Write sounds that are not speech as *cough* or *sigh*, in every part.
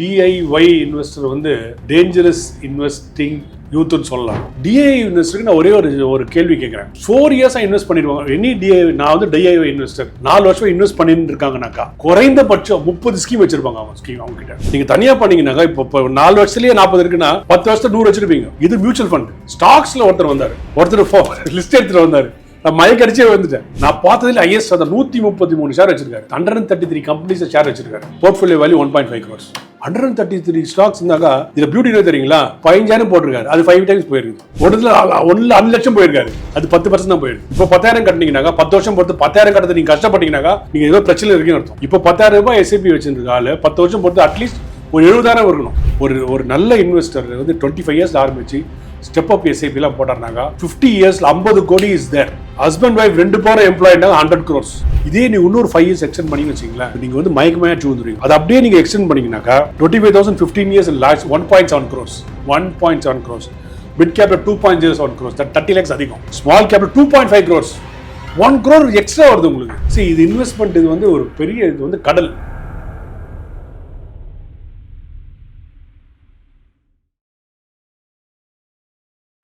DIY investor வந்து dangerous investing யூத்னு சொல்லலாம். டிஐ இன்வெஸ்டருக்கு நான் ஒரே ஒரு ஒரு கேள்வி கேட்குறேன். ஃபோர் இயர்ஸாக இன்வெஸ்ட் பண்ணிடுவாங்க எனி டிஐ நான் வந்து டிஐஒய் இன்வெஸ்டர் நாலு வருஷம் இன்வெஸ்ட் பண்ணிட்டு இருக்காங்கனாக்கா குறைந்தபட்சம் முப்பது ஸ்கீம் வச்சிருப்பாங்க அவங்க ஸ்கீம் அவங்க கிட்ட நீங்க தனியா பண்ணீங்கன்னாக்கா இப்போ நாலு வருஷத்துலயே நாற்பது இருக்குன்னா பத்து வருஷத்துல நூறு வச்சிருப்பீங்க. இது மியூச்சுவல் ஃபண்ட் ஸ்டாக்ஸ்ல ஒருத்தர் வந்தார். ஒருத்தர் லிஸ்ட் *laughs* எடுத்துட்டு வந்தார். நான் மயக்க வந்துட்டேன் நான் பார்த்ததுல ஐஎஸ் அந்த நூத்தி முப்பத்தி மூணு ஷேர் வச்சிருக்காரு. Hundred and thirty three companies share வச்சிருக்காரு. Portfolio value one point five crores hundred and thirty three stocks இருந்தாக்கா இதுல பியூட்டி தெரியுங்களா? பதினஞ்சாயிரம் போட்டிருக்காரு. அது ஃபைவ் டைம்ஸ் போயிருக்கு ஒன்றுல ஒன்றுல அஞ்சு லட்சம் போயிருக்காரு. அது பத்து பர்சன்ட் தான் போயிருக்கு இப்போ பத்தாயிரம் கட்டினீங்கன்னாக்கா பத்து வருஷம் பொறுத்து பத்தாயிரம் கட்டத்தை நீங்க கஷ்டப்பட்டீங்கன்னாக்கா நீங்க ஏதோ பிரச்சனை இருக்குன்னு அர்த்தம். இப்போ பத்தாயிரம் ரூபாய் எஸ்ஐபி வச்சிருக்காரு பத்து வருஷம் பொறுத்து அட்லீஸ்ட் ஒரு எழுபதாயிரம் இருக்கணும் ஒரு ஒரு நல்ல இன்வெஸ்டர் வந்து டுவெண்ட்டி ஃபைவ் இயர்ஸ் ஆரம்பிச்சு ஸ்டெப் அப் எஸ்ஐபிலாம் போட்டாருனாங்க ஃபிஃப்டி இயர்ஸ்ல ஐம்பது கோடி இஸ் தேர் ஹஸ்பண்ட் ஒய்ஃப் ரெண்டு பேரும் எம்ப்ளாய்னா ஹண்ட்ரட் க்ரோர்ஸ் இதே நீ இன்னொரு ஃபைவ் இயர்ஸ் எக்ஸ்டெண்ட் பண்ணி வச்சிங்களேன் நீங்கள் வந்து மயக்கமையா வந்துருவீங்க அது அப்படியே நீங்கள் extend பண்ணிங்கனாக்கா twenty five thousand fifteen years last one point seven crores one point seven crores mid கேப்ல two point zero seven crores thirty lakhs அதிகம். ஸ்மால் கேப்ல two point five crores one crore extra வருது உங்களுக்கு. சரி இது investment இது வந்து ஒரு பெரிய இது வந்து கடல்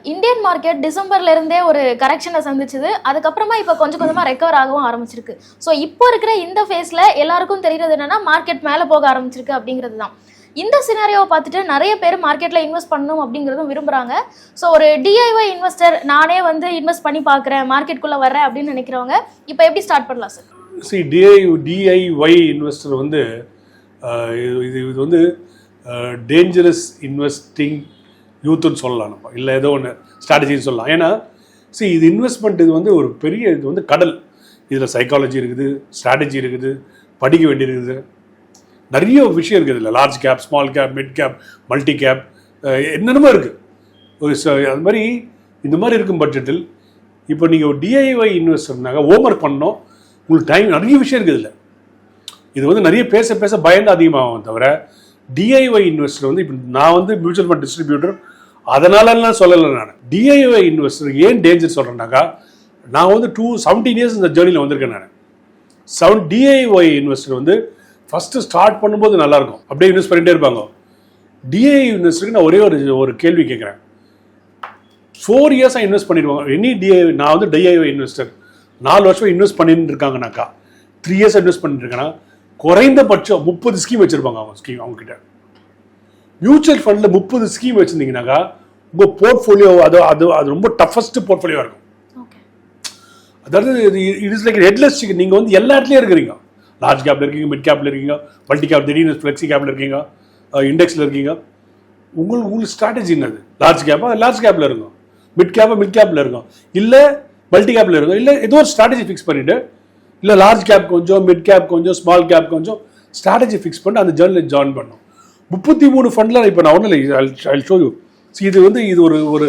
இந்தியன் மார்க்கெட் டிசம்பர்ல இருந்தே ஒரு கரெக்ஷனை சந்திச்சது. அதுக்கப்புறமா இப்போ கொஞ்சம் கொஞ்சமா ரெக்கவர் ஆகவும் ஆரம்பிச்சிருக்கு. ஸோ இப்போ இருக்கிற இந்த ஃபேஸ்ல எல்லாருக்கும் தெரியறது என்னன்னா மார்க்கெட் மேலே போக ஆரம்பிச்சிருக்கு அப்படிங்கிறது தான் இந்த சினாரியோவை பார்த்துட்டு நிறைய பேர் மார்க்கெட்ல இன்வெஸ்ட் பண்ணணும் அப்படிங்கிறதும் விரும்புறாங்க. ஸோ ஒரு டிஐஒய் இன்வெஸ்டர் நானே வந்து இன்வெஸ்ட் பண்ணி பார்க்குறேன் மார்க்கெட்டுக்குள்ளே வர்றேன் அப்படின்னு நினைக்கிறவங்க இப்போ எப்படி ஸ்டார்ட் பண்ணலாம் sir see DI DIY investor வந்து இது இது இது வந்து டேஞ்சரஸ் இன்வெஸ்டிங் யூத்துன்னு சொல்லலாம் நம்ம. இல்லை ஏதோ ஒன்று ஸ்ட்ராட்டஜின்னு சொல்லலாம். ஏன்னா சரி இது இன்வெஸ்ட்மெண்ட் இது வந்து ஒரு பெரிய இது வந்து கடல். இதில் சைக்காலஜி இருக்குது ஸ்ட்ராட்டஜி இருக்குது படிக்க வேண்டியிருக்குது. நிறைய விஷயம் இருக்குது இதில். Large cap small cap mid cap multi cap என்னென்னமோ இருக்குது ஒரு அது மாதிரி இந்த மாதிரி இருக்கும் பட்ஜெட்டில் இப்போ நீங்கள் ஒரு டிஐஒய் இன்வெஸ்டர்னாக்க ஹோம்ஒர்க் பண்ணோம் உங்களுக்கு டைம் நிறைய விஷயம் இருக்குது இதில். இது வந்து நிறைய பேச பேச பயந்து அதிகமாகும் தவிர டிஐஒய் இன்வெஸ்டர் வந்து இப்போ நான் வந்து மியூச்சுவல் ஃபண்ட் டிஸ்ட்ரிபியூட்டர் அதனாலலாம் சொல்லலை நான். டிஐஒய் இன்வெஸ்டர் ஏன் டேஞ்சர் சொல்கிறேன்னாக்கா நான் வந்து டூ செவன்டீன் இயர்ஸ் இந்த ஜேர்னியில் வந்திருக்கேன் நான். செவன் டிஐஒய் இன்வெஸ்டர் வந்து ஃபஸ்ட்டு ஸ்டார்ட் பண்ணும்போது நல்லாயிருக்கும். அப்படியே இன்வெஸ்ட் பண்ணிகிட்டே இருப்பாங்க. டிஐ இன்வெஸ்டருக்கு நான் ஒரே ஒரு ஒரு கேள்வி கேட்குறேன். ஃபோர் இயர்ஸாக இன்வெஸ்ட் பண்ணிடுவாங்க. எனி டிஐ நான் வந்து டிஐஒய் இன்வெஸ்டர் நாலு வருஷம் இன்வெஸ்ட் பண்ணிட்டு இருக்காங்கனாக்கா த்ரீ இயர்ஸ் இன்வெஸ்ட் பண்ணிட்டு இருக்கேன்னா குறைந்தபட்சம் முப்பது ஸ்கீம் வச்சுருப்பாங்க அவங்க ஸ்கீம் அவங்க கிட்ட மியூச்சுவல் ஃபண்டில் முப்பது ஸ்கீம் வச்சுருந்தீங்கன்னாக்கா உங்கள் போர்ட்ஃபோலியோ அது அது அது ரொம்ப டஃபஸ்ட் போர்ட்ஃபோலியோவாக இருக்கும். ஓகே அதாவது இது it is like headless chicken நீங்கள் வந்து எல்லா இடத்துலையும் இருக்கிறீங்க. லார்ஜ் கேப்ல இருக்கீங்க மிட் கேப்ல இருக்கீங்க மல்டி கேப் திடீர்னு ஃப்ளெக்ஸி கேப்ல இருக்கீங்க இண்டெக்ஸில் இருக்கீங்க. உங்களுக்கு உங்களுக்கு ஸ்ட்ராட்டஜி என்னது? லார்ஜ் கேப்பா லார்ஜ் கேப்ல இருக்கும். மிட் கேப்பா மிட் கேப்ல இருக்கும். இல்லை மல்டி கேப்ல இருக்கும். இல்லை ஏதோ ஒரு ஸ்ட்ராட்டஜி ஃபிக்ஸ் பண்ணிட்டு இல்லை லார்ஜ் கேப் கொஞ்சம் மிட் கேப் கொஞ்சம் ஸ்மால் கேப் கொஞ்சம் ஸ்ட்ராட்டஜி ஃபிக்ஸ் பண்ணிட்டு அந்த ஜேர்னலில் ஜாயின் பண்ணணும். முப்பத்தி மூணு ஃபண்டில் இப்போ நான் ஒன்றும் இல்லை ஐ ஷோ யூ இது வந்து இது ஒரு ஒரு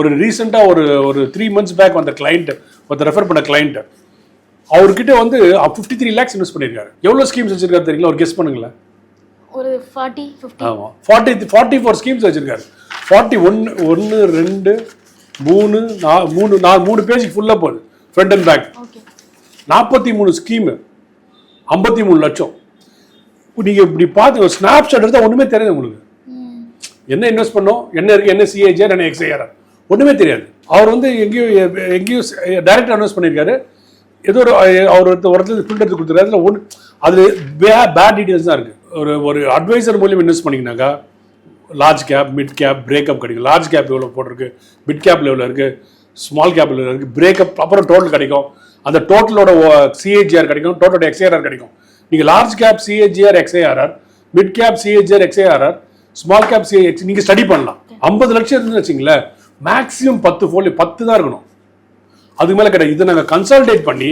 ஒரு ரீசெண்டாக ஒரு ஒரு த்ரீ மந்த்ஸ் பேக் வந்த கிளைண்ட் ஒருத்தர் ரெஃபர் பண்ண கிளைண்ட் அவர்கிட்ட வந்து ஃபிஃப்டி த்ரீ லேக்ஸ் இன்வெஸ்ட் பண்ணியிருக்காரு. எவ்வளோ ஸ்கீம்ஸ் வச்சிருக்காரு தெரியுங்களா? ஒரு கெஸ் பண்ணுங்களேன். ஒரு ஃபார்ட்டி ஆமாம் ஃபார்ட்டி ஃபார்ட்டி ஃபோர் ஸ்கீம்ஸ் வச்சிருக்காரு. ஃபார்ட்டி ஒன்று ஒன்று ரெண்டு மூணு நா மூணு நான் மூணு பேஜுக்கு ஃபுல்லாக போகுது. ஃப்ரண்ட் அண்ட் பேக் நாற்பத்தி மூணு ஸ்கீமு ஐம்பத்தி மூணு லட்சம். நீங்க இப்படி பார்த்து ஸ்னாப் ஷாட் எடுத்தால் ஒன்றுமே தெரியாது உங்களுக்கு. என்ன இன்வெஸ்ட் பண்ணோம்? என்ன இருக்கு? என்ன சிஏஜிஆர் என்ன எக்ஸ்ஐஆர் ஒன்றுமே தெரியாது. அவர் வந்து எங்கேயோ எங்கேயும் டைரக்ட் இன்வெஸ்ட் பண்ணியிருக்காரு. ஏதோ ஒரு அவர் ஒரு இடத்துல ஃபில்டர் எடுத்து கொடுத்துருக்காரு. அதில் ஒன்று அது பேட் டீட்டெயில்ஸ் தான் இருக்குது ஒரு ஒரு அட்வைசர் மூலியம் invest பண்ணிங்கனாக்கா large cap mid cap breakup கிடைக்கும். லார்ஜ் கேப் எவ்வளோ போட்டிருக்கு? மிட் கேப் எவ்வளோ இருக்குது ஸ்மால் கேப் எவ்வளோ இருக்குது பிரேக்கப் அப்புறம் டோட்டல் கிடைக்கும். அந்த டோட்டலோட சிஏஜிஆர் கிடைக்கும். டோட்டலோட எக்ஸ்ஏஆர் கிடைக்கும். நீங்கள் large cap CAGR XIRR mid cap CAGR XIRR small cap சிஏஎக்ஸ் நீங்கள் ஸ்டடி பண்ணலாம். ஐம்பது லட்சம் இருந்துன்னு வச்சிங்களேன் மேக்ஸிமம் பத்து ஃபோலியோ பத்து தான் இருக்கணும். அதுக்கு மேலே கிடையாது. இதை நாங்கள் கன்சால்டேட் பண்ணி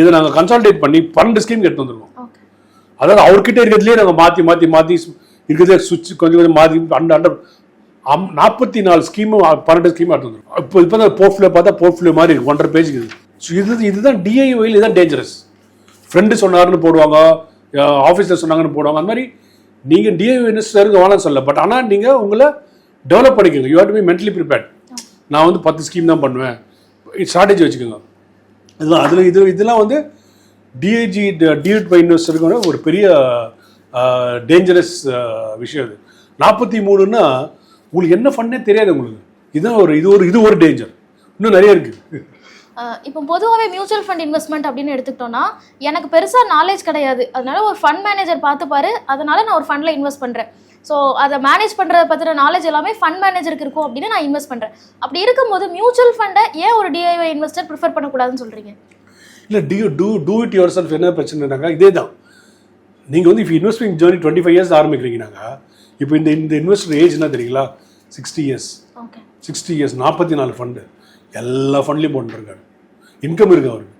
இதை நாங்கள் கன்சால்டேட் பண்ணி பன்னெண்டு ஸ்கீம் எடுத்து வந்துருக்கோம் அதாவது அவர்கிட்ட இருக்கிறதுலேயே நாங்கள் மாற்றி மாற்றி மாற்றி இருக்கிறதே சுவிட்ச் கொஞ்சம் கொஞ்சம் மாற்றி அண்ட அண்ட அம் நாற்பத்தி நாலு ஸ்கீமும் பன்னெண்டு ஸ்கீம் எடுத்து வந்துருக்கோம் இப்போ இப்போ தான் போர்ட்ஃபிலியோ பார்த்தா போர்ட்ஃபிலியோ மாதிரி ஒன்றரை பேஜுக்கு இது. ஸோ இது இதுதான் டிஐஒயில் இதுதான் டேஞ்சரஸ் ஃப்ரெண்டு சொன்னாருன்னு போடுவாங்க ஆஃபீஸில் சொன்னாங்கன்னு போடுவாங்க. அந்த மாதிரி நீங்கள் டிஐ இருக்க வேணாம்னு சொல்ல பட் ஆனால் நீங்கள் உங்களை டெவலப் பண்ணிக்கோங்க. You had be mentally prepared நான் வந்து பத்து ஸ்கீம் தான் பண்ணுவேன். ஸ்ட்ராட்டஜி வச்சுக்கோங்க. இதெல்லாம் அதில் இது இதெல்லாம் வந்து டிஐஜி டிஎட் பை இன்வெஸ்டருக்கு ஒரு பெரிய டேஞ்சரஸ் விஷயம் இது. நாற்பத்தி மூணுன்னா உங்களுக்கு என்ன ஃபண்டே தெரியாது உங்களுக்கு. இதுதான் ஒரு இது ஒரு இது ஒரு டேஞ்சர் இன்னும் நிறைய இருக்குது இப்போ பொதுவாகவே மியூச்சுவல் ஃபண்ட் இன்வெஸ்ட்மெண்ட் அப்படின்னு எடுத்துக்கிட்டோம்னா எனக்கு பெருசாக நாலேஜ் கிடையாது. அதனால ஒரு ஃபண்ட் மேனேஜர் பார்த்துப்பாரு. அதனால நான் ஒரு ஃபண்டில் இன்வெஸ்ட் பண்ணுறேன் ஸோ அதை மேனேஜ் பண்ணுறத பற்றின நாலேஜ் எல்லாமே ஃபண்ட் மேனேஜருக்கு இருக்கும் அப்படின்னு நான் இன்வெஸ்ட் பண்ணுறேன் அப்படி இருக்கும்போது மியூச்சுவல் ஃபண்டை ஏன் ஒரு டிஐஒய் இன்வெஸ்டர் ப்ரிஃபர் பண்ணக்கூடாதுன்னு சொல்கிறீங்க இல்லை do do do it yourself என்ன பிரச்சனைனாக்கா இதே தான் நீங்கள் வந்து இப்போ investing journey twenty five years ஆரம்பிக்கிறீங்கனாக்கா இப்போ இந்த இந்த இன்வெஸ்டர் ஏஜ் என்ன தெரியுங்களா? Sixty years okay sixty years நாற்பத்தி நாலு ஃபண்டு எல்லா ஃபண்ட்லேயும் போட்டுருக்காரு. இன்கம் இருக்கு அவருக்கு.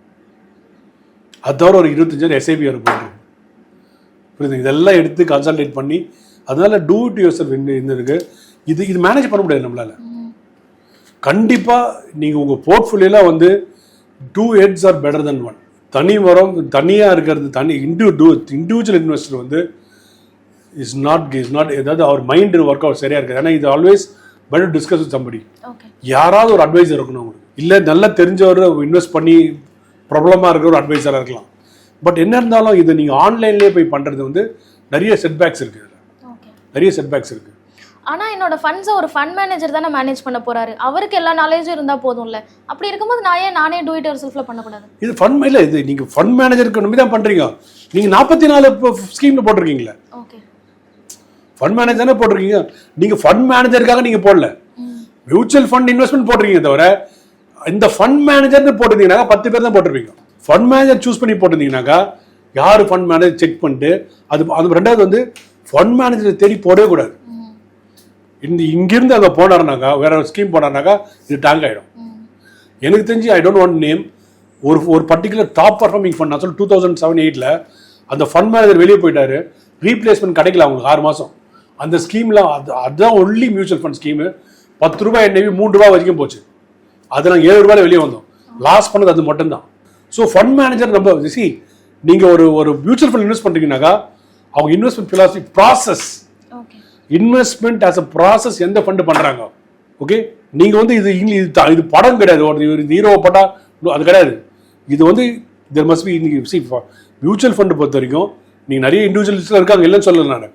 அது தவிர ஒரு இருபத்தஞ்சாயிரம் எஸ்ஐபி அவர் போயிருக்கு புரியுது இதெல்லாம் எடுத்து கன்சல்டேட் பண்ணி அதனால டூ இட் யுவர் செல்ஃப் இந்த இருக்கு. இது இது மேனேஜ் பண்ண முடியாது நம்மளால. கண்டிப்பாக நீங்கள் உங்கள் போர்ட்ஃபோலியோலாம் வந்து two heads are better than one தனி மரம் தனியாக இருக்கிறது தனி இண்டிவி டூ இண்டிவிஜுவல் இன்வெஸ்டர் வந்து இஸ் நாட் இஸ் நாட் ஏதாவது அவர் மைண்டு ஒர்க் அவுட் சரியாக இருக்குது. ஏன்னா இது always better discuss with somebody யாராவது ஒரு அட்வைசர் இருக்கணும் உங்களுக்கு இல்லை நல்லா தெரிஞ்சவர் இன்வெஸ்ட் பண்ணி ப்ராப்ளமாக இருக்கிற ஒரு அட்வைசராக இருக்கலாம். பட் என்ன இருந்தாலும் இது நீங்கள் ஆன்லைன்லேயே போய் பண்ணுறது வந்து நிறைய செட்பேக்ஸ் இருக்குது நிறைய செட்பேக்ஸ் இருக்குது ஆனா என்னோட ஃபண்ட்ஸை ஒரு ஃபண்ட் மேனேஜர் தானே மேனேஜ் பண்ண போறாரு. அவருக்கு எல்லா நாலேஜும் இருந்தா போதும்ல. அப்படி இருக்கும்போது நான் ஏன் நானே டூ இட் செல்ஃப்ல பண்ணக்கூடாது? இது ஃபண்ட் இல்லை இது நீங்கள் ஃபண்ட் மேனேஜருக்கு நம்பி தான் பண்ணுறீங்க நீங்கள் நாற்பத்தி நாலு ஸ்கீமில் போட்டிருக்கீங்களே. ஓகே ஃபண்ட் மேனேஜர் போட்டிருக்கீங்க. நீங்கள் ஃபண்ட் மேனேஜருக்காக நீங்கள் போடல. மியூச்சுவல் ஃபண்ட் இன்வெஸ்ட்மெண்ட் போட்டிருக்கீங்க தவிர இந்த ஃபண்ட் மேனேஜர்னு போட்டிருந்தீங்கன்னாக்கா பத்து பேர் தான் போட்டிருப்பீங்க. ஃபண்ட் மேனேஜர் சூஸ் பண்ணி போட்டிருந்தீங்கன்னாக்கா யார் ஃபண்ட் மேனேஜர் செக் பண்ணிட்டு அது அது ரெண்டாவது வந்து ஃபண்ட் மேனேஜரை தேடி போடவே கூடாது. இந்த இங்கிருந்து அங்கே போனார்னாக்கா வேற ஒரு ஸ்கீம் போனார்னாக்கா இது டேங்க் ஆகிடும் எனக்கு தெரிஞ்சு ஐ டோன்ட் வாண்ட் நேம் ஒரு ஒரு பர்டிகுலர் டாப் பர்ஃபார்மிங் ஃபண்ட் நான் சொல்லி டூ தௌசண்ட் செவன் எயிட்டில் அந்த ஃபண்ட் மேனேஜர் வெளியே போயிட்டாரு. ரீப்ளேஸ்மெண்ட் கிடைக்கல அவங்களுக்கு ஆறு மாதம் அந்த ஸ்கீமில் அது அதுதான் ஒன்லி மியூச்சுவல் ஃபண்ட் ஸ்கீமு பத்து ரூபாய் எண்ணெய் மூணு ரூபாய் வரைக்கும் போச்சு. அது நாங்கள் ஏழு ரூபாயில வெளியே வந்தோம். லாஸ் பண்ணது அது மட்டும்தான். ஸோ ஃபண்ட் மேனேஜர் நம்ம சி நீங்கள் ஒரு ஒரு மியூச்சுவல் ஃபண்ட் இன்வெஸ்ட் பண்ணுறீங்கனாக்கா அவங்க investment philosophy process investment as a process எந்த ஃபண்டு பண்ணுறாங்க ஓகே நீங்கள் வந்து இது இது இது படம் கிடையாது. ஒரு ஹீரோவை போட்டால் அது கிடையாது. இது வந்து தெர் மஸ்ட் பி இன்னைக்கு சி மியூச்சுவல் ஃபண்டு பொறுத்த வரைக்கும் நீங்கள் நிறைய இண்டிவிஜுவல்ஸில் இருக்காங்க இல்லைன்னு சொல்லல நான்.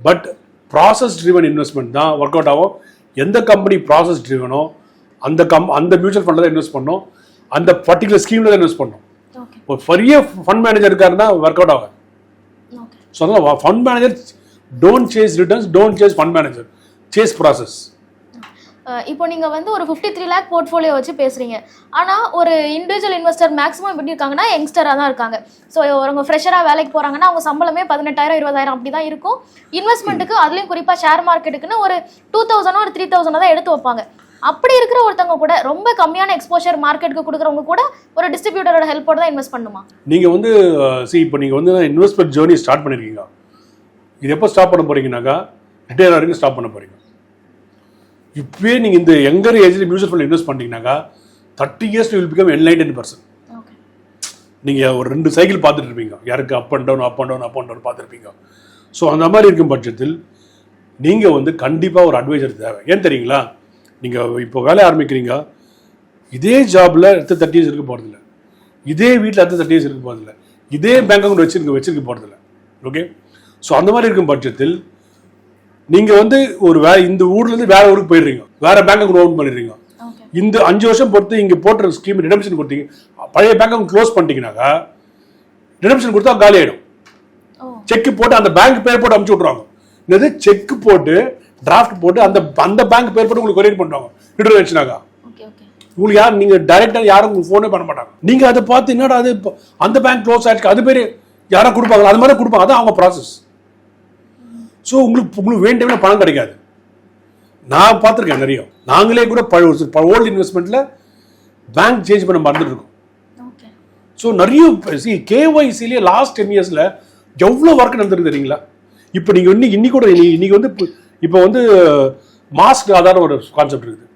பட் ப்ராசஸ் ட்ரிவன் இன்வெஸ்ட்மெண்ட் தான் ஒர்க் அவுட் ஆகும். எந்த கம்பெனி ப்ராசஸ் ட்ரிவனோ அந்த கம் அந்த மியூச்சுவல் ஃபண்டில் தான் இன்வெஸ்ட் பண்ணணும் அந்த பர்டிகுலர் ஸ்கீமில் தான் இன்வெஸ்ட் பண்ணணும் ஓகே ஒரு பெரிய ஃபண்ட் மேனேஜர் இருக்காருன்னா ஒர்க் அவுட் ஆகும் ஸோ அதனால் fund manager don't chase returns don't chase fund manager chase process இப்போ நீங்கள் வந்து ஒரு ஃபிஃப்டி த்ரீ லேக் போர்ட்ஃபோலியோ வச்சு பேசுறீங்க. ஆனால் ஒரு இண்டிவிஜுவல் இன்வெஸ்டர் மேக்ஸிமம் எப்படி இருக்காங்கன்னா யங்ஸ்டராக தான் இருக்காங்க. ஸோ அவங்க ஃப்ரெஷராக வேலைக்கு போகிறாங்கன்னா அவங்க சம்பளமே பதினெட்டாயிரம் இருபதாயிரம் அப்படி தான் இருக்கும் இன்வெஸ்ட்மெண்ட்டுக்கு அதுலேயும் குறிப்பாக ஷேர் மார்க்கெட்டுக்குன்னு ஒரு டூ தௌசண்டோ ஒரு த்ரீ தௌசண்ட் தான் எடுத்து வைப்பாங்க. அப்படி இருக்கிற ஒருத்தவங்க கூட ரொம்ப கம்மியான எக்ஸ்போஷர் மார்க்கெட்டுக்கு கொடுக்குறவங்க கூட ஒரு டிஸ்ட்ரிபியூட்டரோட ஹெல்ப்போட தான் இன்வெஸ்ட் பண்ணுமா? நீங்கள் வந்து சி இப்போ நீங்கள் வந்து இன்வெஸ்ட்மெண்ட் ஜேர்னி ஸ்டார்ட் பண்ணியிருக்கீங்க இது எப்போ ஸ்டாப் பண்ண போறீங்கனாக்கா ரிட்டையர் வரைக்கும் ஸ்டாப் பண்ண போறீங்க. இப்பயே நீங்கள் இந்த எங்கர் ஏஜில் mutual fund invest பண்ணிட்டீங்கன்னாக்கா thirty years will become enlightened person நீங்கள் ஒரு ரெண்டு சைக்கிள் பார்த்துட்டு இருப்பீங்க. யாருக்கு up and down up and down up and down பார்த்துருப்பீங்க. ஸோ அந்த மாதிரி இருக்கும் பட்சத்தில் நீங்கள் வந்து கண்டிப்பாக ஒரு அட்வைசர் தேவை. ஏன் தெரியுங்களா? நீங்கள் இப்போ வேலை ஆரம்பிக்கிறீங்க. இதே ஜாபில் அடுத்த தேர்ட்டி இயர்ஸ் இருக்க போகிறதில்ல இதே வீட்டில் அடுத்த தேர்ட்டி இயர்ஸ் இருக்க போகிறதில்ல இதே பேங்க் அக்கௌண்ட் வச்சிருக்க வச்சிருக்க போகிறதில்ல ஓகே ஸோ அந்த மாதிரி இருக்கும் பட்சத்தில் நீங்கள் வந்து ஒரு வே இந்த ஊர்லேருந்து வேற ஊருக்கு போயிடுறீங்க. வேற பேங்க் அக்கௌண்ட் ஓன் பண்ணிடுறீங்க. இந்த அஞ்சு வருஷம் பொறுத்து இங்கே போட்ட ஸ்கீம் ரிடம்ஷன் கொடுத்தீங்க. பழைய பேங்க் அக்கௌண்ட் க்ளோஸ் பண்ணிட்டீங்கன்னாக்கா ரிடம்ஷன் கொடுத்தா காலி ஆயிடும். செக் போட்டு அந்த பேங்க் பேர் போட்டு அமுச்சு விட்ருவாங்க இது செக் போட்டு டிராஃப்ட் போட்டு அந்த அந்த பேங்க் பேர் போட்டு உங்களுக்கு கொரியர் பண்ணுவாங்க ஓகே உங்களுக்கு யார் நீங்க டைரக்டா யாரும் உங்களுக்கு ஃபோனே பண்ண மாட்டாங்க. நீங்க அதை பார்த்து என்னடா அது அந்த பேங்க் க்ளோஸ் ஆயிடுச்சு அது பேர் யாரா கொடுப்பாங்க அது மாதிரி கொடுப்பாங்க. அதான் அவங்க ப்ராசஸ் ஸோ உங்களுக்கு உங்களுக்கு வேண்டிய பணம் கிடைக்காது. நான் பார்த்துருக்கேன் நிறைய. நாங்களே கூட பழைய ஓல்டு இன்வெஸ்ட்மெண்ட்ல பேங்க் சேஞ்ச் பண்ண மறந்துட்டு இருக்கோம் ஓகே ஸோ நிறைய சி கேஒய்சிலேயே லாஸ்ட் டென் இயர்ஸில் எவ்வளோ ஒர்க் நடந்திருக்கு தெரியுங்களா? இப்போ நீங்கள் இன்னைக்கு இன்னைக்கு கூட இன்னைக்கு வந்து இப்போ- வந்து மாஸ்க் ஆதார ஒரு கான்செப்ட் இருக்குது.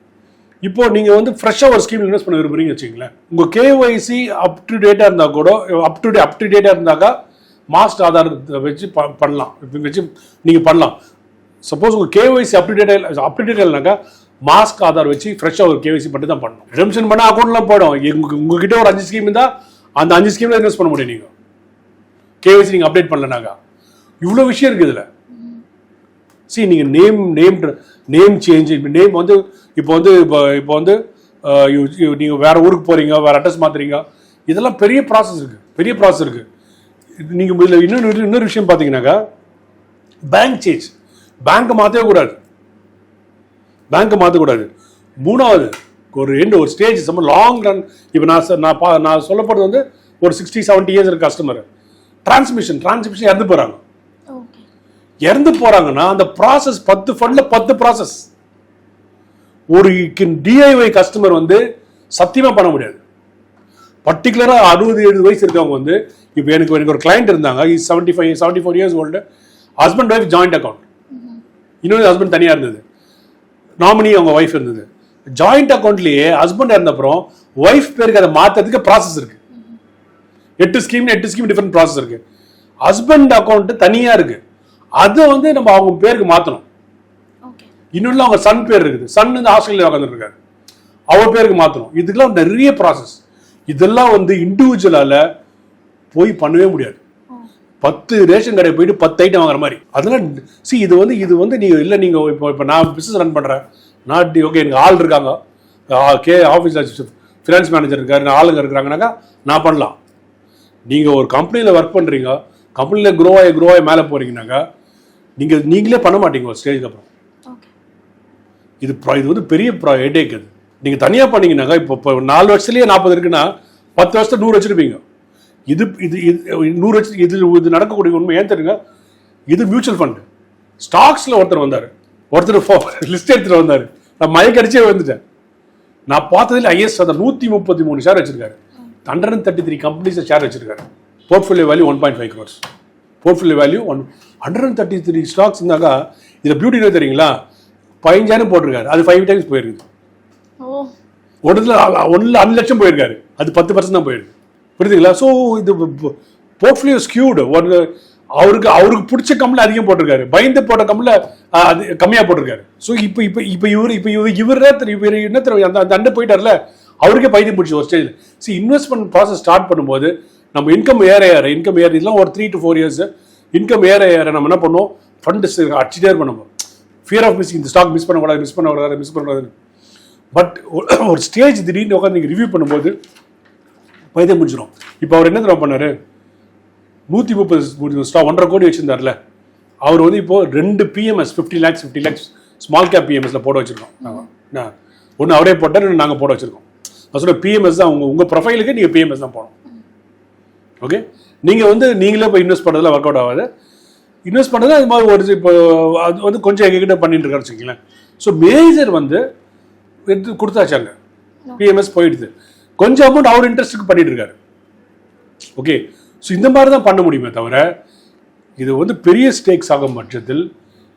இப்போ நீங்கள் வந்து ஃப்ரெஷ்ஷாக ஒரு ஸ்கீம் இன்வெஸ்ட் பண்ண விரும்புறீங்க வச்சுங்களேன் உங்கள் கேஒய்சி அப் டு டேட்டாக இருந்தால் கூட up to day up to டேட்டாக இருந்தாக்கா மாஸ்க் ஆதாரத்தை வச்சு ப- பண்ணலாம். வச்சு நீங்கள் பண்ணலாம். சப்போஸ் உங்கள் கேஒய்சி அப் டு இல்லைனாக்கா மாஸ்க் ஆதார் வச்சு ஃப்ரெஷ்ஷாக ஒரு கேஒய்சி மட்டும் தான் பண்ணணும். ரிடம்ஷன் பண்ணால் அக்கௌண்ட்லாம் போயிடும். உங்களுக்கு உங்ககிட்ட ஒரு அஞ்சு ஸ்கீம் இருந்தால் அந்த அஞ்சு ஸ்கீமில் இன்வெஸ்ட் பண்ண முடியும் நீங்கள் கேஒய்சி நீங்கள் அப்டேட் பண்ணலனாக்கா. இவ்வளோ விஷயம் இருக்குது இதில். சி நீங்கள் name name name change name வந்து இப்போ வந்து இப்போ இப்போ வந்து நீங்கள் வேறு ஊருக்கு போகிறீங்க வேறு அட்ரஸ் மாற்றுறீங்க இதெல்லாம் பெரிய ப்ராசஸ் இருக்குது பெரிய ப்ராசஸ் இருக்குது நீங்கள் இதில் இன்னொரு இன்னொரு விஷயம் பார்த்தீங்கன்னாக்கா பேங்க் சேஞ்ச் பேங்க்கை மாற்றவே கூடாது. பேங்க்கை மாற்றக்கூடாது மூணாவது ஒரு ரெண்டு ஒரு ஸ்டேஜ் சம்ம லாங் ரன் இப்போ நான் நான் பா நான் சொல்லப்படுறது வந்து ஒரு sixty seventy years customer transmission transmission இறந்து போகிறாங்க இறந்து போறாங்கன்னா அந்த ப்ராசஸ் பத்து ஃபண்ட்ல பத்து ப்ராசஸ் ஒரு டிஐஒய் கஸ்டமர் வந்து சத்தியமா பண்ண முடியாது. பர்டிகுலரா அறுபது எழுபது வயசு இருக்கவங்க வந்து இப்போ எனக்கு எனக்கு ஒரு கிளைண்ட் இருந்தாங்க. Is seventy five seventy four years old husband wife joint account இன்னொரு ஹஸ்பண்ட் தனியா இருந்தது. நாமினி அவங்க ஒய்ஃப் இருந்தது. ஜாயிண்ட் அக்கௌண்ட்லயே ஹஸ்பண்ட் இறந்தப்புறம் ஒய்ஃப் பேருக்கு அதை மாத்துறதுக்கு ப்ராசஸ் இருக்கு. எட்டு ஸ்கீம் எட்டு ஸ்கீம் டிஃப்ரெண்ட் ப்ராசஸ் இருக்கு. ஹஸ்பண்ட் அக்கௌண்ட் தனியா இருக்கு. அதை வந்து நம்ம அவங்க பேருக்கு ஓகே இன்னொன்று அவங்க சன் பேர் இருக்குது. சன் வந்து ஆஸ்திரேலியா உட்காந்துருக்காரு அவர் பேருக்கு மாற்றணும் இதுக்கெல்லாம் நிறைய ப்ராசஸ் இதெல்லாம் வந்து இண்டிவிஜுவலால போய் பண்ணவே முடியாது. பத்து ரேஷன் கடை போயிட்டு பத்து ஐட்டம் வாங்குற மாதிரி. அதெல்லாம் சி இது வந்து இது வந்து நீங்கள் இல்லை நீங்கள் இப்போ இப்போ நான் பிஸ்னஸ் ரன் பண்ணுறேன் நான் ஓகே எனக்கு ஆள் இருக்காங்க. கே ஆஃபீஸில் ஃபினான்ஸ் மேனேஜர் இருக்காரு ஆளுங்க இருக்கிறாங்கனாக்கா நான் பண்ணலாம். நீங்கள் ஒரு கம்பெனியில் ஒர்க் பண்ணுறீங்க கம்பெனியில் க்ரோ ஆகி க்ரோ ஆகி மேலே போகிறீங்கனாக்கா நீங்கள் நீங்களே பண்ண மாட்டீங்க ஒரு ஸ்டேஜ்க்கு அப்புறம். இது இது வந்து பெரிய ஹெடேக் அது. நீங்கள் தனியாக பண்ணீங்கன்னாக்கா இப்போ இப்போ நாலு வருஷத்துலேயே நாற்பது இருக்குன்னா பத்து வருஷத்துல நூறு வச்சிருப்பீங்க. இது இது இது நூறு வச்சு இது இது நடக்கக்கூடிய உண்மை ஏன் தெரியுங்க இது மியூச்சுவல் ஃபண்டு ஸ்டாக்ஸில் ஒருத்தர் வந்தார். ஒருத்தர் லிஸ்ட் எடுத்துகிட்டு வந்தார். நான் மயக்கடிச்சே வந்துட்டேன் நான் பார்த்ததில் ஐஎஸ் அந்த நூற்றி முப்பத்தி மூணு ஷேர் வச்சிருக்காரு. ஹண்ட்ரட் அண்ட் தேர்ட்டி த்ரீ கம்பெனிஸில் ஷேர் வச்சிருக்காரு. Portfolio value one point five crores portfolio value one hundred and thirty three stocks இருந்தாக்கா இதில் பியூட்டி தெரியுங்களா? பதினஞ்சாயிரம் போட்டிருக்காரு. அது ஃபைவ் டைம்ஸ் போயிருக்குது ஒன்றுல ஒன்றில் அஞ்சு லட்சம் போயிருக்காரு. அது பத்து பர்சன்ட் தான் போயிருக்கு. புரியுதுங்களா? ஸோ இது போர்ட்ஃபோலியோ ஸ்கியூடு ஒன்று அவருக்கு அவருக்கு பிடிச்ச கம்பெனி அதிகம் போட்டிருக்காரு. பயந்து போட்ட கம்பளை அது கம்மியாக போட்டிருக்காரு. ஸோ இப்போ இப்போ இப்போ இவர் இப்போ இவர் இவர் இவர் என்ன தெரியும் அந்த அந்த அண்டை போயிட்டார்ல அவருக்கே பைத்தியம் பிடிச்சி ஒரு ஸ்டேஜில் ஸோ இன்வெஸ்ட்மெண்ட் ப்ராசஸ் ஸ்டார்ட் பண்ணும்போது நம்ம இன்கம் ஏற ஏற இன்கம் ஏற இதெல்லாம் ஒரு three to four years income ஏற ஏற நம்ம என்ன பண்ணுவோம்? ஃபண்ட்ஸ் அடிச்சுட்டே இருப்போம் நம்ம. ஃபியர் ஆஃப் மிஸ் இந்த ஸ்டாக் மிஸ் பண்ணக்கூடாது மிஸ் பண்ணக்கூடாது மிஸ் பண்ணக்கூடாது பட் *coughs* ஒரு ஸ்டேஜ் திடீர்னு உட்காந்து நீங்கள் ரிவ்யூ பண்ணும்போது பைத்தியம் முடிச்சிடும் இப்போ அவர் என்ன தெரியுமா பண்ணாரு? நூற்றி முப்பது ஸ்டா ஒன்றரை கோடி வச்சிருந்தார்ல. அவர் வந்து இப்போ ரெண்டு PMS fifty lakhs fifty lakhs small cap பிஎம்எஸ்ல போட வச்சிருக்கோம். ஒன்று அவரே போட்டார் இன்னொன்று நாங்கள் போட வச்சிருக்கோம். நான் சொல்ல பிஎம்எஸ் தான் உங்கள் உங்கள் ப்ரொஃபைலுக்கு நீங்கள் பிஎம்எஸ் தான் போகணும் ஓகே நீங்கள் வந்து நீங்களே போய் இன்வெஸ்ட் பண்ணுறதுல ஒர்க் அவுட் ஆகாது. இன்வெஸ்ட் பண்ணுறது அது மாதிரி ஒரு இப்போ அது வந்து கொஞ்சம் எங்ககிட்ட பண்ணிட்டு இருக்காரு வச்சுக்கங்களேன். ஸோ மேஜர் வந்து எடுத்து கொடுத்தாச்சாங்க. பிஎம்எஸ் போயிடுது. கொஞ்சம் அமௌண்ட் அவர் இன்ட்ரெஸ்ட்டுக்கு பண்ணிட்டு இருக்காரு. ஓகே ஸோ இந்த மாதிரி தான் பண்ண முடியுமே தவிர இது வந்து பெரிய ஸ்டேக்ஸ் ஆகும் பட்சத்தில்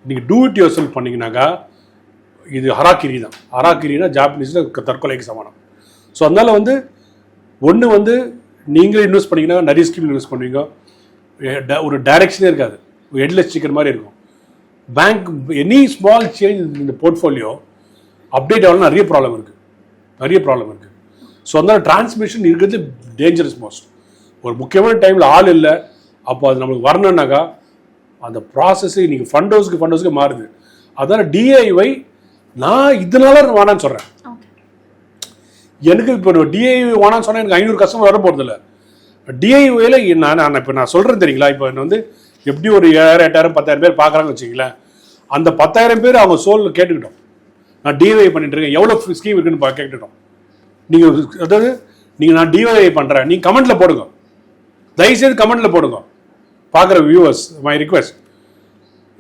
நீங்கள் டூ இட் யோர் செல் பண்ணீங்கன்னாக்கா இது ஹராக்கிரி தான். ஹராக்கிரினா ஜாப்பனீஸில் தற்கொலைக்கு சமானம் ஸோ அதனால வந்து ஒன்று வந்து நீங்களே இன்வெஸ்ட் பண்ணீங்கன்னா நிறைய ஸ்கீம் இன்வெஸ்ட் பண்ணுவீங்க. ஒரு டைரக்ஷனே இருக்காது. ஹெட்லெஸ் சிக்கன் மாதிரி இருக்கும். பேங்க் எனி ஸ்மால் சேஞ்ச் இந்த போர்ட்ஃபோலியோ அப்டேட் ஆகலாம் நிறைய ப்ராப்ளம் இருக்குது நிறைய ப்ராப்ளம் இருக்குது ஸோ அதனால டிரான்ஸ்மிஷன் இருக்கிறது டேஞ்சரஸ் மோஸ்ட் ஒரு முக்கியமான டைமில் ஆள் இல்லை. அப்போ அது நம்மளுக்கு வரணுன்னாக்கா அந்த ப்ராசஸே நீங்கள் ஃபண்ட் ஹவுஸ்க்கு ஃபண்ட் ஹவுஸ்க்கு மாறுது. அதனால டிஐஒய் நான் இதனால வேணான்னு சொல்கிறேன் எனக்கு இப்போ டிஐ வேணாம்னு சொன்னால் எனக்கு ஐநூறு கஸ்டமர் வர போகிறதில்ல டிஐஒயில் நான் நான் இப்போ நான் சொல்கிறேன் தெரியுங்களா? இப்போ என்ன வந்து எப்படி ஒரு ஏழாயிரம் எட்டாயிரம் பத்தாயிரம் பேர் பார்க்குறாங்கன்னு வச்சுங்களேன் அந்த பத்தாயிரம் பேர் அவங்க சோல் கேட்டுக்கிட்டோம். நான் டிஐஒய் பண்ணிட்டு இருக்கேன். எவ்வளோ ஸ்கீம் இருக்குன்னு பா கேட்டுக்கிட்டோம் நீங்கள் அதாவது நீங்கள் நான் டிஐஒய் பண்ணுறேன் நீங்கள் கமெண்ட்டில் போடுங்க. தயவுசெய்து கமெண்ட்டில் போடுங்க. பார்க்குற வியூவர்ஸ் மை ரிக்வெஸ்ட்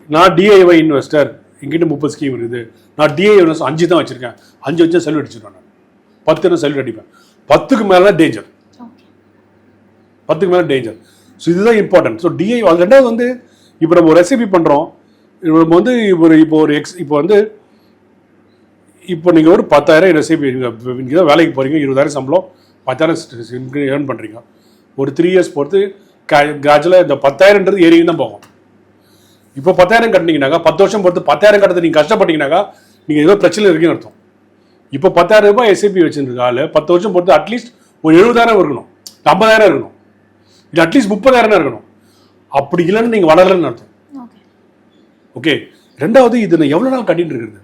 நான் டிஐஒய் இன்வெஸ்டர் எங்கிட்ட முப்பது ஸ்கீம் இருக்குது. நான் டிஐ இன்வெஸ்ட் அஞ்சு தான் வச்சுருக்கேன். அஞ்சு வச்சு செல்வி அடிச்சிருவேன் நான். பத்து நான் செல்வி அடிப்பேன். பத்துக்கு மேலே டேஞ்சர் ஓகே பத்துக்கு மேலே டேஞ்சர் ஸோ இதுதான் இம்பார்ட்டன்ட் ஸோ டிஐ அது ரெண்டாவது வந்து இப்போ நம்ம ரெசிபி பண்ணுறோம் நம்ம வந்து ஒரு இப்போ ஒரு எக்ஸ் இப்போ வந்து இப்போ நீங்கள் ஒரு பத்தாயிரம் ரெசிபி நீங்கள் தான் வேலைக்கு போகிறீங்க இருபதாயிரம் சம்பளம் பத்தாயிரம் ஏர்ன் பண்ணுறீங்க ஒரு த்ரீ இயர்ஸ் பொறுத்து கிராஜுவலாக இந்த பத்தாயிரம்ன்றது ஏறியும் தான் போகும். இப்போ பத்தாயிரம் கட்டினீங்கனாக்கா பத்து வருஷம் பொறுத்து பத்தாயிரம் கட்டத்தை நீங்கள் கஷ்டப்பட்டீங்கன்னாக்கா நீங்கள் ஏதோ பிரச்சனை இருக்குன்னு அர்த்தம். இப்போ பத்தாயிரம் ரூபாய் எஸ்ஐபி வச்சிருக்க ஆளு பத்து வருஷம் பொறுத்து அட்லீஸ்ட் ஒரு எழுபதாயிரம் இருக்கணும் ஐம்பதாயிரம் இருக்கணும் இல்லை அட்லீஸ்ட் முப்பதாயிரம் இருக்கணும். அப்படி இல்லைன்னு நீங்கள் வளரலன்னு அர்த்தம். ஓகே ரெண்டாவது இது நான் எவ்வளோ நாள் கட்டிட்டு இருக்கிறது?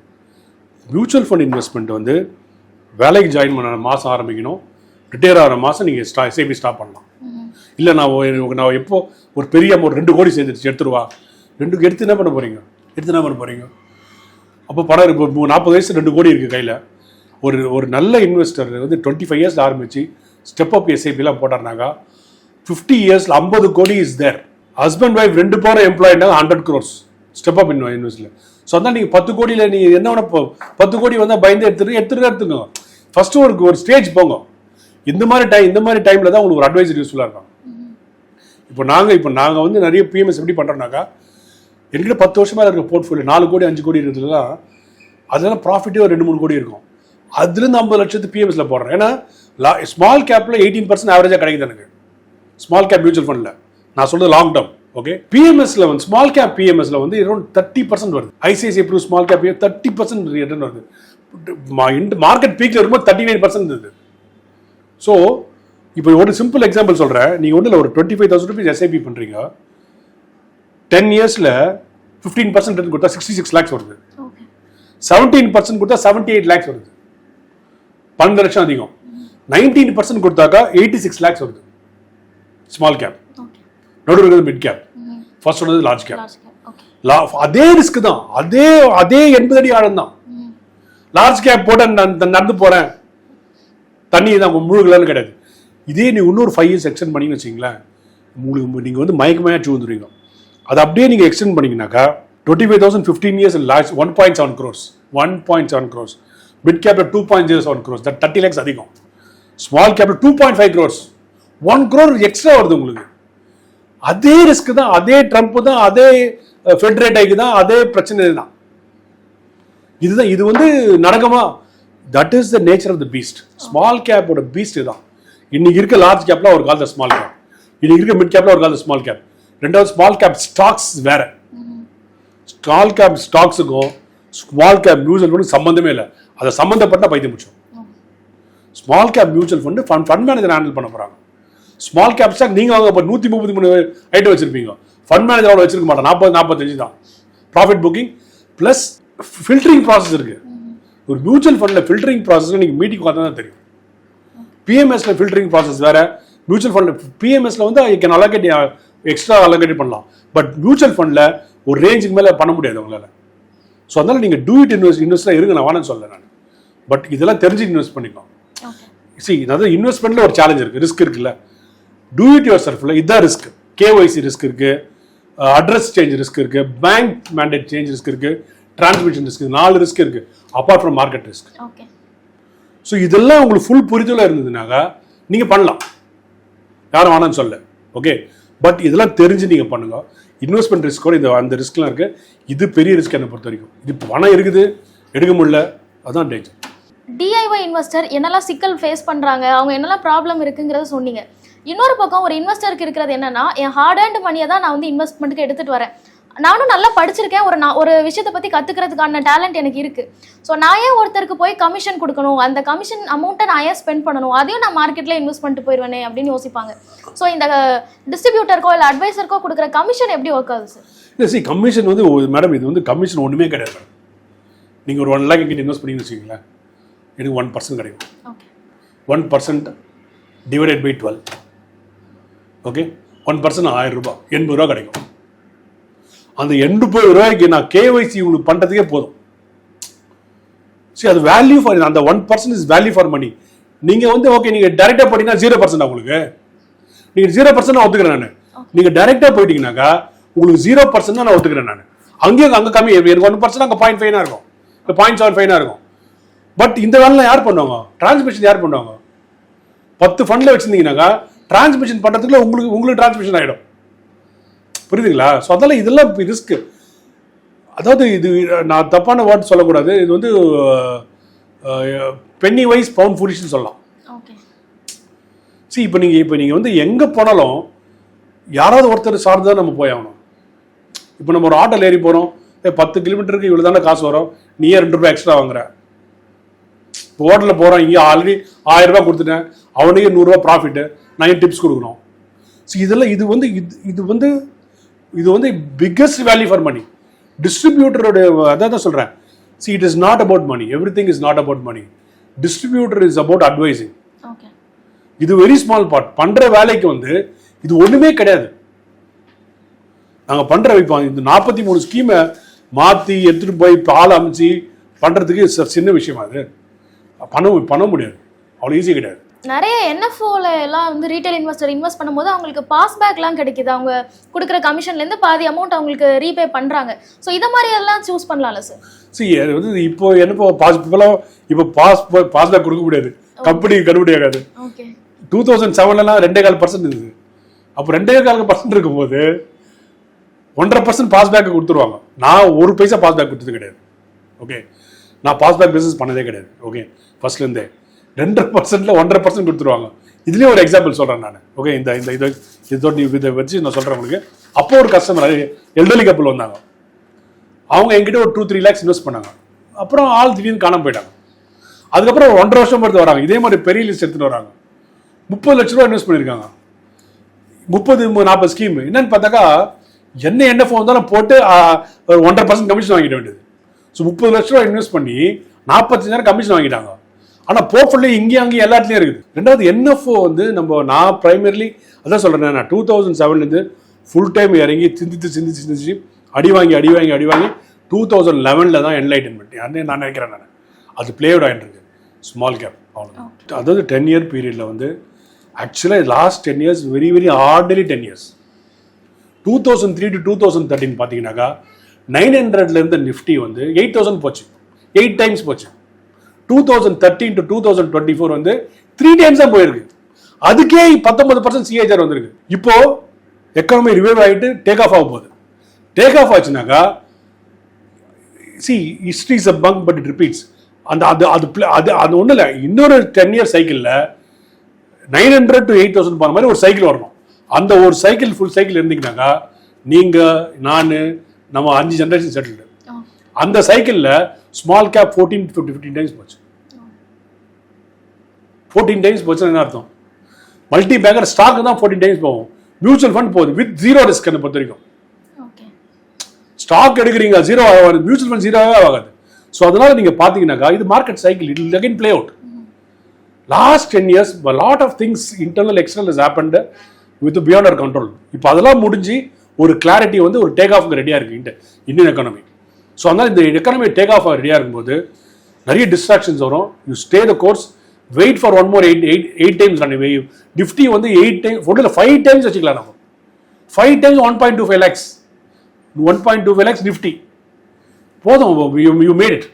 மியூச்சுவல் ஃபண்ட் இன்வெஸ்ட்மெண்ட் வந்து வேலைக்கு ஜாயின் பண்ண மாதம் ஆரம்பிக்கணும். ரிட்டையர் ஆகிற மாதம் நீங்கள் ஸ்டா எஸ்ஐபி ஸ்டாப் பண்ணலாம். இல்லை நான் நான் எப்போ ஒரு பெரிய அமௌண்ட் ரெண்டு கோடி சேர்ந்துருச்சு எடுத்துருவா ரெண்டு எடுத்து என்ன பண்ண போகிறீங்க எடுத்து என்ன பண்ண போகிறீங்க அப்போ படம் இப்போ நாற்பது வயசு ரெண்டு கோடி இருக்குது கையில். ஒரு ஒரு நல்ல இன்வெஸ்டர் வந்து டுவெண்ட்டி ஃபைவ் இயர்ஸ் ஆரம்பிச்சு ஸ்டெப் அப் எஸ்ஐபிலாம் போட்டாருனாக்கா ஃபிஃப்டி இயர்ஸில் ஐம்பது கோடி இஸ் தேர் ஹஸ்பண்ட் ஒய்ஃப் ரெண்டு பேரும் எம்ப்ளாய்னா hundred crores step up in இன்வெஸ்ட்ல so அதான் நீங்கள் பத்து கோடியில் நீங்கள் என்ன வேணா பத்து கோடி வந்தால் பயந்து எடுத்துட்டு எடுத்துட்டு எடுத்துக்கோங்க ஃபர்ஸ்ட் ஒரு ஒரு ஸ்டேஜ் போங்க. இந்த மாதிரி டைம் இந்த மாதிரி டைமில் தான் உங்களுக்கு ஒரு அட்வைசர் யூஸ்ஃபுல்லாக இருக்கும். இப்போ நாங்கள் இப்போ நாங்கள் வந்து நிறைய பிஎம்எஸ் எப்படி பண்ணுறோம்னாக்கா என்கிட்ட பத்து வருஷமாக இருக்க போர்ட்ஃபோலியோ நாலு கோடி அஞ்சு கோடி இருக்கிறதுலாம் அதெல்லாம் ப்ராஃபிட்டே ஒரு ரெண்டு மூணு கோடி இருக்கும். அதுலேருந்து ஐம்பது லட்சத்து பிஎம்எஸ்ல போடுறேன் ஏன்னா ஸ்மால் கேப்பில் எயிட்டீன் பர்சன்ட் ஆவரேஜாக கிடைக்குது எனக்கு. ஸ்மால் கேப் மியூச்சுவல் ஃபண்டில் நான் சொல்கிறது லாங் டேர்ம் ஓகே பிஎம்எஸ்ல வந்து ஸ்மால் கேப் பிஎம்எஸ்ல வந்து அரௌண்ட் தேர்ட்டி பர்சன்ட் வருது. ICICI blue small cap thirty percent return வருது. மார்க்கெட் பீக்ல இருக்கும்போது தேர்ட்டி நைன் பர்சன்ட் இருந்தது ஸோ இப்போ ஒரு சிம்பிள் எக்ஸாம்பிள் சொல்கிறேன் நீங்கள் ஒன்றும் இல்லை ஒரு twenty five thousand rupees SIP பண்ணுறீங்க டென் இயர்ஸில் ஃபிஃப்டீன் பர்சன்ட் கொடுத்தா சிக்ஸ்டி சிக்ஸ் லேக்ஸ் வருது செவன்டீன் பர்சன்ட் கொடுத்தா செவன்ட்டி எயிட் லேக்ஸ் வருது. பன்னெண்டு லட்சம் அதிகம். நைன்டீன் பர்சன்ட் கொடுத்தாக்கா எயிட்டி சிக்ஸ் லேக்ஸ் வருது. ஸ்மால் கேப் நடுவில் இருக்கிறது மிட் கேப் ஃபர்ஸ்ட் சொன்னது லார்ஜ் கேப் அதே ரிஸ்க் தான். அதே அதே எண்பது அடி ஆழம் தான். லார்ஜ் கேப் போட்டு நடந்து போகிறேன் தண்ணி தான் முழுகலன்னு கிடையாது. இதே நீ இன்னொரு ஃபைவ் இயர்ஸ் எக்ஸ்டெண்ட் பண்ணீங்கன்னு வச்சிங்களேன் உங்களுக்கு நீங்கள் வந்து மயக்கமையாக அடிச்சு வந்துடுவீங்க அதை அப்படியே நீங்கள் extend பண்ணீங்கன்னாக்கா twenty five thousand fifteen years large one point seven crores one point seven crores mid கேப்பில் two point zero seven crores that thirty lakhs அதிகம். ஸ்மால் கேப்பில் two point five crores one crore extra வருது உங்களுக்கு. அதே risk தான் அதே Trump தான் அதே ஃபெட்ரேட் ஆகி தான் அதே பிரச்சனை தான். இதுதான் இது வந்து நடக்குமா that is the nature of the beast small கேப்போட beast தான். இன்னைக்கு இருக்க லார்ஜ் கேப்ல ஒரு காலத்தில் ஸ்மால் கேப் இன்னைக்கு இருக்க மிட் கேப்ல ஒரு காலத்தில் ஸ்மால் கேப் ரெண்டாவது ஸ்மால் கேப் ஸ்டாக்ஸ் வேற. ஸ்மால் கேப் ஸ்டாக்ஸுக்கும் ஸ்மால் கேப் மியூச்சுவல் ஃபண்டு சம்மந்தமே இல்லை. அதை சம்மந்தப்பட்ட பைத்தியம் முடிச்சோம் small cap mutual fund fund fund manager handle பண்ண போறாங்க. ஸ்மால் கேப் ஸ்டாக் நீங்க வாங்க இப்போ நூற்றி முப்பத்தி மூணு ஐட்டம் வச்சிருப்பீங்க. ஃபண்ட் மேனேஜர் அவ்வளோ வச்சிருக்க மாட்டோம் நாற்பது நாற்பத்தஞ்சு தான். Profit booking plus filtering process இருக்கு. ஒரு மியூச்சுவல் ஃபண்டில் ஃபில்டரிங் ப்ராசஸ் நீங்கள் மீட்டிங் பார்த்தா தான் தெரியும். பிஎம்எஸ்ல ஃபில்டரிங் ப்ராசஸ் வேற. மியூச்சுவல் ஃபண்ட் பிஎம்எஸ்ல வந்து I can allocate extra allocate பண்ணலாம். பட் மியூச்சுவல் ஃபண்டில் ஒரு ரேஞ்சுக்கு மேலே பண்ண முடியாது உங்களால். ஸோ அதனால நீங்கள் டூ இட் இன்வெஸ்ட் இன்வெஸ்டாக இருங்க. நான் வேணும்னு சொல்ல நான். பட் இதெல்லாம் தெரிஞ்சு இன்வெஸ்ட் பண்ணிக்கலாம். ஓகே சி அதாவது இன்வெஸ்ட்மெண்ட்ல ஒரு சேலஞ்ச் இருக்கு. ரிஸ்க் இருக்குல்ல. டூ இட் யுவர் செல்ஃப்ல இதுதான் ரிஸ்க் கேஒய்சி ரிஸ்க் இருக்கு. அட்ரஸ் சேஞ்ச் ரிஸ்க் இருக்கு. பேங்க் மேண்டேட் சேஞ்ச் ரிஸ்க் இருக்கு. டிரான்ஸ்மிஷன் ரிஸ்க் நாலு ரிஸ்க் இருக்கு. Apart from market risk so இதெல்லாம் உங்களுக்கு ஃபுல் புரிதலாக இருந்ததுனாக்கா நீங்கள் பண்ணலாம். யாரும் வேணாம்னு சொல்ல ஓகே பட் இதெல்லாம் தெரிஞ்சு நீங்கள் பண்ணுங்க. இன்வெஸ்ட்மெண்ட் ரிஸ்க்கோட இந்த அந்த ரிஸ்க்லாம் இருக்கு. இது பெரிய ரிஸ்க் என்னை பொறுத்த வரைக்கும். இது பணம் இருக்குது. எடுக்க முடியல. அதான் டேஞ்சர் டிஐஒய் இன்வெஸ்டர் என்னெல்லாம் சிக்கல் ஃபேஸ் பண்றாங்க? அவங்க என்னெல்லாம் ப்ராப்ளம் இருக்குங்கிறத சொன்னீங்க. இன்னொரு பக்கம் ஒரு இன்வெஸ்டருக்கு இருக்கிறது என்னன்னா என் ஹார்ட் அண்ட் மணியை தான் நான் வந்து இன்வெஸ்ட்மெண்ட்டுக்கு எடுத்துட்டு வரேன். நானும் நல்லா படிச்சிருக்கேன். ஒரு நான் ஒரு விஷயத்தை பத்தி கத்துக்கிறதுக்கான டேலண்ட் எனக்கு இருக்கு. ஸோ நான் ஏன் ஒருத்தருக்கு போய் கமிஷன் கொடுக்கணும்? அந்த கமிஷன் அமௌண்ட்டை நான் ஏன் ஸ்பெண்ட் பண்ணணும்? அதையும் நான் மார்க்கெட்ல இன்வெஸ்ட் பண்ணிட்டு போயிடுவேனே அப்படின்னு யோசிப்பாங்க. ஸோ இந்த டிஸ்ட்ரிபியூட்டருக்கோ இல்லை அட்வைசருக்கோ கொடுக்குற கமிஷன் எப்படி ஒர்க் ஆகுது சார் இல்லை சி கமிஷன் வந்து மேடம் இது வந்து கமிஷன் ஒன்றுமே கிடையாது மேடம் நீங்கள் ஒரு ஒன் லேக் எங்கிட்ட இன்வெஸ்ட் பண்ணீங்கன்னு வச்சுக்கோங்களேன். எனக்கு ஒன் பர்சன்ட் கிடைக்கும். One percent divided by twelve okay one percent ஆயிரம் ரூபாய் எண்பது ரூபா கிடைக்கும். அந்த எண்பது ரூபாய்க்கு நான் கேஒய்சி உங்களுக்கு பண்ணுறதுக்கே போதும். சரி அது வேல்யூ ஃபார் அந்த one percent is value for money நீங்கள் வந்து ஓகே நீங்கள் டைரெக்டாக போட்டீங்கன்னா ஜீரோ பர்சன்ட் உங்களுக்கு. நீங்கள் ஜீரோ பர்சன்ட் நான் ஒத்துக்கிறேன் நான். நீங்கள் டைரெக்டாக போயிட்டீங்கன்னாக்கா உங்களுக்கு ஜீரோ பர்சன்ட் தான் நான் ஒத்துக்கிறேன் நான். அங்கேயும் அங்கே கம்மி. எனக்கு ஒன் பர்சன்ட் அங்கே பாயிண்ட் ஃபைனாக இருக்கும். இப்போ பாயிண்ட் செவன் ஃபைனாக இருக்கும். பட் இந்த வேலைலாம் யார் பண்ணுவாங்க? டிரான்ஸ்மிஷன் யார் பண்ணுவாங்க? பத்து ஃபண்டில் வச்சிருந்தீங்கன்னாக்கா டிரான்ஸ்மிஷன் பண்ணுறதுக்குள்ள உங்களுக்கு உங்களுக்கு டிரான்ஸ்மிஷன் ஆகிடும் புரியுதுங்களா? ஸோ அதெல்லாம் இதெல்லாம் ரிஸ்க் அதாவது இது நான் தப்பான வார்டு சொல்லக்கூடாது. இது வந்து பென்னி வைஸ் பவுண்ட் ஃபுலிஷ்னு சொல்லலாம். See இப்போ நீங்கள் இப்போ நீங்கள் வந்து எங்கே போனாலும் யாராவது ஒருத்தர் சார்ந்து தான் நம்ம போய் ஆகணும். இப்போ நம்ம ஒரு ஆட்டோல ஏறி போகிறோம் பத்து கிலோமீட்டருக்கு இவ்வளோ தானே காசு வரும். நீயே ரெண்டு ரூபாய் எக்ஸ்ட்ரா வாங்குற? இப்போ ஹோட்டலில் போகிறோம் இங்கே ஆல்ரெடி ஆயிரம் ரூபாய் கொடுத்துட்டேன். அவனுக்கு நூறுரூவா ப்ராஃபிட்டு நான் டிப்ஸ் கொடுக்கணும் ஸோ இதெல்லாம் இது வந்து இது இது வந்து இது வந்து பிக்கஸ்ட் வேல்யூ ஃபார் மணி டிஸ்ட்ரிபியூட்டரோட அதான் தான் சொல்கிறேன் see it is not about money everything is not about money distributor is about advising இது வெரி ஸ்மால் பார்ட் பண்ற வேலைக்கு வந்து இது ஒண்ணுமே கிடையாது. நாங்க பண்ற இப்போ இந்த நாற்பத்தி மூணு ஸ்கீமை மாத்தி எடுத்துட்டு போய் பால் அமைச்சு பண்றதுக்கு ச- சின்ன விஷயமா அது பண்ண பண்ண முடியாது. அவ்வளோ ஈஸி கிடையாது. நிறைய என்எஃப்ஓல எல்லாம் வந்து ரீட்டைல் இன்வெஸ்டர் இன்வெஸ்ட் பண்ணும்போது அவங்களுக்கு பாஸ் பேக்லாம் கிடைக்குது. அவங்க கொடுக்குற கமிஷன்ல இருந்து பாதி அமௌண்ட் அவங்களுக்கு ரீபே பண்றாங்க. ஸோ இதை மாதிரி எல்லாம் சூஸ் பண்ணலாம்ல சார் சி அது வந்து இப்போ என்ன பாஸ் இப்போ பாஸ் பாஸ் பேக் கொடுக்க முடியாது. கம்பெனி கண்டுபிடி ஆகாது. ஓகே டூ தௌசண்ட் செவன்லலாம் ரெண்டே கால் பர்சன்ட் இருந்தது அப்போ ரெண்டே கால் பர்சன்ட் இருக்கும்போது ஒன்றரை பர்சன்ட் பாஸ் பேக் கொடுத்துருவாங்க. நான் ஒரு பைசா பாஸ் பேக் கொடுத்தது கிடையாது. ஓகே நான் பாஸ் பேக் பிஸ்னஸ் பண்ணதே கிடையாது. ஓகே ஃபர்ஸ்ட்லேருந்தே ரெண்டரை பர்சன்ட்ல ஒன்றரை பர்சன்ட் கொடுத்துருவாங்க. இதுலேயும் ஒரு எக்ஸாம்பிள் சொல்கிறேன் நான். ஓகே இந்த இந்த இதை இதோட இதை வச்சு நான் சொல்கிறேன் உங்களுக்கு. அப்போ ஒரு கஸ்டமர் எல்டர்லி கப்பல் வந்தாங்க. அவங்க என்கிட்ட ஒரு டூ த்ரீ லேக்ஸ் இன்வெஸ்ட் பண்ணாங்க. அப்புறம் ஆள் திடீர்னு காணாம போயிட்டாங்க. அதுக்கப்புறம் ஒரு ஒன்றரை வருஷம் பொறுத்து வராங்க. இதே மாதிரி பெரிய லிஸ்ட் எடுத்துட்டு வராங்க. முப்பது லட்ச ரூபா இன்வெஸ்ட் பண்ணியிருக்காங்க முப்பது நாற்பது ஸ்கீம் என்னன்னு பார்த்தாக்கா என்ன என்ன ஃபோன் இருந்தாலும் போட்டு ஒரு ஒன்றரை பர்சன்ட் கமிஷன் வாங்கிட வேண்டியது. ஸோ முப்பது லட்ச ரூபா இன்வெஸ்ட் பண்ணி நாற்பத்தஞ்சாயிரம் கமிஷன் வாங்கிட்டாங்க. ஆனால் போர்ட்ஃபோலியோ இங்கேயும் அங்கேயும் எல்லா இடத்துலையும் இருக்குது. ரெண்டாவது என்எஃப்ஓ வந்து நம்ம நான் பிரைமரிலி அதான் சொல்கிறேன் நான் டூ தௌசண்ட் செவன்லேருந்து ஃபுல் டைம் இறங்கி சிந்தித்து சிந்திச்சு சிந்திச்சு அடி வாங்கி அடி வாங்கி அடி வாங்கி டூ தௌசண்ட் லெவனில் தான் என்லைட்டன்மெண்ட் யாருன்னு நான் நினைக்கிறேன் நான். அது பிளேவுட் ஆகிட்டு இருக்கு. ஸ்மால் கேப் அவ்வளோ அதாவது டென் இயர் பீரியடில் வந்து ஆக்சுவலாக last ten years very very ordinary ten years two thousand three to two thousand thirteen பார்த்தீங்கன்னாக்கா நைன் ஹண்ட்ரட்லேருந்து நிஃப்டி வந்து எயிட் தௌசண்ட் போச்சு. எயிட் டைம்ஸ் போச்சு. Two thousand thirteen to two thousand twenty four வந்து three times தான் போயிருக்கு. அதுக்கே பத்தொன்பது பர்சன்ட் சிஏஜர் வந்திருக்கு. இப்போ எக்கானமி ரிவைவ் ஆகிட்டு டேக் ஆஃப் ஆக போகுது. Take off ஆச்சுனாக்கா see history is a bunk but it repeats அந்த அது அது அது அது ஒன்றும் இல்லை. இன்னொரு டென் இயர் சைக்கிளில் nine hundred to eight thousand போன மாதிரி ஒரு சைக்கிள் வரணும். அந்த ஒரு சைக்கிள் ஃபுல் சைக்கிள் இருந்தீங்கன்னாக்கா நீங்கள் நான் நம்ம அஞ்சு ஜென்ரேஷன் செட்டில்டு அந்த சைக்கிளில் small gap fourteen fifty fifteen times போச்சு. ஃபோர்டீன் டைம்ஸ் போச்சுன்னா என்ன அர்த்தம்? மல்டி பேங்கர் ஸ்டாக் தான் ஃபோர்டீன் டைம்ஸ் போகும். மியூச்சுவல் ஃபண்ட் போகுது. வித் ஜீரோ ரிஸ்க் என்னை பொறுத்த வரைக்கும். ஸ்டாக் எடுக்கிறீங்க ஜீரோ ஆகாது மியூச்சுவல் ஃபண்ட் ஜீரோவே ஆகாது. ஸோ அதனால நீங்க பாத்தீங்கன்னாக்கா இது market cycle it again play out last ten years lot of things internal external is happened with beyond our control இப்போ அதெல்லாம் முடிஞ்சு ஒரு கிளாரிட்டி வந்து ஒரு டேக் ஆஃப்க்கு ரெடியாக இருக்கு. இந்தியன் எக்கானமி ஸோ அதனால இந்த எக்கானமி டேக் ஆஃப் ரெடியாக இருக்கும்போது நிறைய டிஸ்ட்ராக்ஷன்ஸ் வரும். You stay the course wait for one more eight eight eight times run Nifty வந்து எயிட் டைம் ஃபோட்டில் ஃபைவ் டைம்ஸ் வச்சுக்கலாம் நம்ம. Five times one point two five lakhs one point two five lakhs Nifty போதும் you made it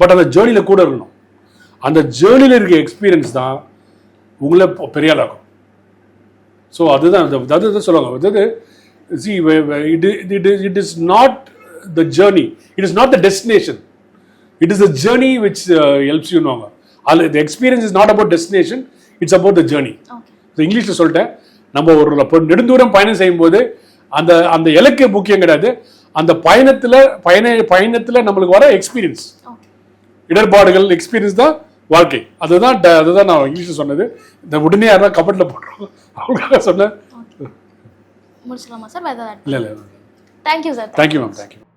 but அந்த ஜேர்னியில் கூட இருக்கணும். அந்த ஜேர்னியில் இருக்க எக்ஸ்பீரியன்ஸ் தான் உங்களை பெரிய ஆளாக்கும் ஸோ அதுதான் தான் சொல்லுவாங்க. அதாவது see it it is not the journey it is not the destination it is the journey which helps யூனுவாங்க அது the experience is not about destination it's about the journey இங்கிலீஷில் சொல்லிட்டேன். நம்ம ஒரு நெடுந்தூரம் பயணம் செய்யும்போது அந்த அந்த இலக்கு முக்கியம் கிடையாது. அந்த பயணத்தில் பயண பயணத்தில் நம்மளுக்கு வர எக்ஸ்பீரியன்ஸ் இடர்பாடுகள் எக்ஸ்பீரியன்ஸ் தான் வாழ்க்கை. அதுதான் அதுதான் நான் இங்கிலீஷில் சொன்னது. இந்த உடனே யாரா கபட்டில் போட்டுருவோம் அவங்களுக்காக சொன்னேன். முடிச்சிடலாமா சார் இல்லை இல்லை. Thank you sir thank you ma'am thank you